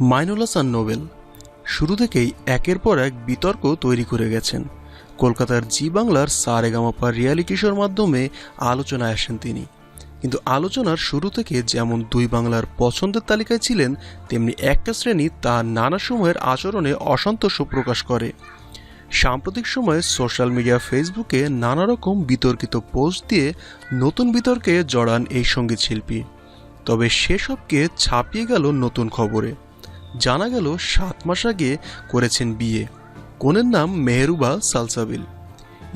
Mainul Hasan Nobel. শুরু থেকেই একের পর এক বিতর্ক তৈরি করে গেছেন। কলকাতার জি বাংলার সারেগামাপা রিয়ালিটি শোর মাধ্যমে আলোচনায় আসেন তিনি। কিন্তু আলোচনার শুরু থেকে যেমন দুই বাংলার পছন্দের তালিকায় ছিলেন, তেমনি একটা শ্রেণি তার নানা সময়ের আচরণে অসন্তোষ প্রকাশ করে। সাম্প্রতিক সময়ে সোশ্যাল মিডিয়া ফেসবুকে নানা রকম বিতর্কিত পোস্ট দিয়ে নতুন বিতর্কে জড়ান এই সংগীত শিল্পী। তবে সেসবকে ছাপিয়ে গেল নতুন খবরে। জানা গেল সাত মাস আগে করেছেন বিয়ে। কনের নাম মেহরুবা সালসাবিল।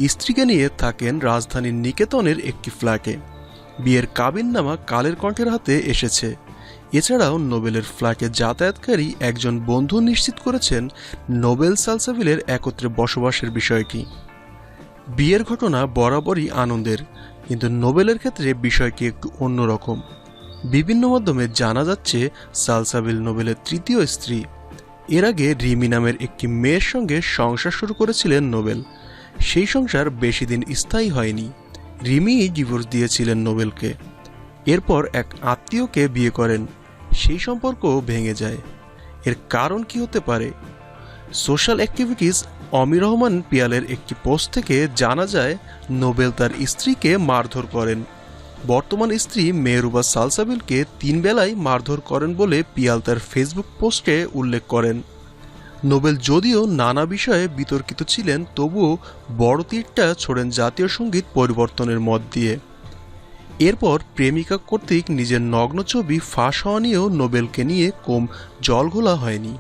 স্ত্রীকে নিয়ে থাকেন রাজধানীর নিকেতনের একটি ফ্ল্যাটে। বিয়ের কাবিননামা কালের কণ্ঠের হাতে এসেছে। এছাড়াও নোবেলের ফ্ল্যাটে যাতায়াতকারী একজন বন্ধু নিশ্চিত করেছেন নোবেল সালসাবিলের একত্রে বসবাসের বিষয়টি বিয়ের ঘটনা বরাবরই আনন্দের, কিন্তু নোবেলের ক্ষেত্রে বিষয়টি একটু অন্যরকম। বিভিন্ন মাধ্যমে জানা যাচ্ছে সালসাবিল নোবেলের তৃতীয় স্ত্রী। এর আগে রিমি নামের একটি মেয়ের সঙ্গে সংসার শুরু করেছিলেন নোবেল। সেই সংসার বেশি দিন স্থায়ী হয়নি। রিমি ডিভোর্স দিয়েছিলেন নোবেলকে। এরপর এক আত্মীয়কে বিয়ে করেন। সেই সম্পর্ক ভেঙে যায়। এর কারণ কি হতে পারে? সোশ্যাল অ্যাক্টিভিটিস অমির রহমান পিয়ালের একটি পোস্ট থেকে জানা যায়, নোবেল তার স্ত্রীকে মারধর করেন। বর্তমান স্ত্রী মেহরুবা সালসাবিলকে তিন বেলায় মারধর করেন বলে পিয়াল তার ফেসবুক পোস্টে উল্লেখ করেন। নোবেল যদিও নানা বিষয়ে বিতর্কিত ছিলেন, তবুও বড় তীরটা ছোড়েন জাতীয় সংগীত পরিবর্তনের মত দিয়ে। এরপর প্রেমিকা কর্তৃক নিজের নগ্ন ছবি ফাঁস হওয়া নিয়েও নোবেলকে নিয়ে কম জল ঘোলা হয়নি।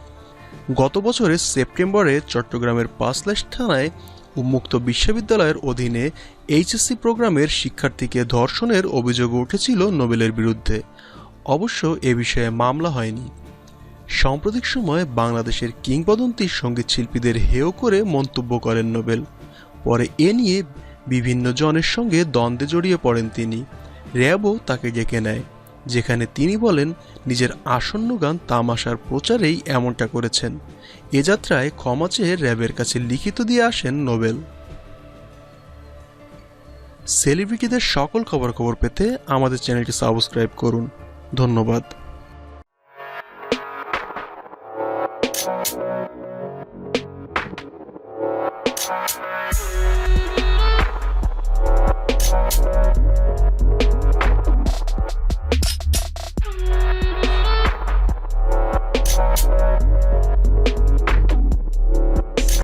গত বছরের সেপ্টেম্বরে চট্টগ্রামের পাঁচলাশ থানায় উন্মুক্ত বিশ্ববিদ্যালয়ের অধীনে এইচএসসি প্রোগ্রামের শিক্ষার্থীকে ধর্ষণের অভিযোগ উঠেছিল নোবেলের বিরুদ্ধে। অবশ্য এ বিষয়ে মামলা হয়নি। সাম্প্রতিক সময়ে বাংলাদেশের কিংবদন্তি সংগীত শিল্পীদের হেয় করে মন্তব্য করেন নোবেল। পরে এ নিয়ে বিভিন্ন জনের সঙ্গে দ্বন্দ্বে জড়িয়ে পড়েন তিনি। র্যাবও তাকে ডেকে নেয়। যেখানে তিনি বলেন, নিজের আসন্ন গান তামাশার প্রচারেই এমনটা করেছেন। এ যাত্রায় ক্ষমা চেয়ে র্যাবের কাছে লিখিত দিয়ে আসেন নোবেল। সেলিব্রিটিদের সকল খবরাখবর পেতে আমাদের চ্যানেলটি সাবস্ক্রাইব করুন। ধন্যবাদ।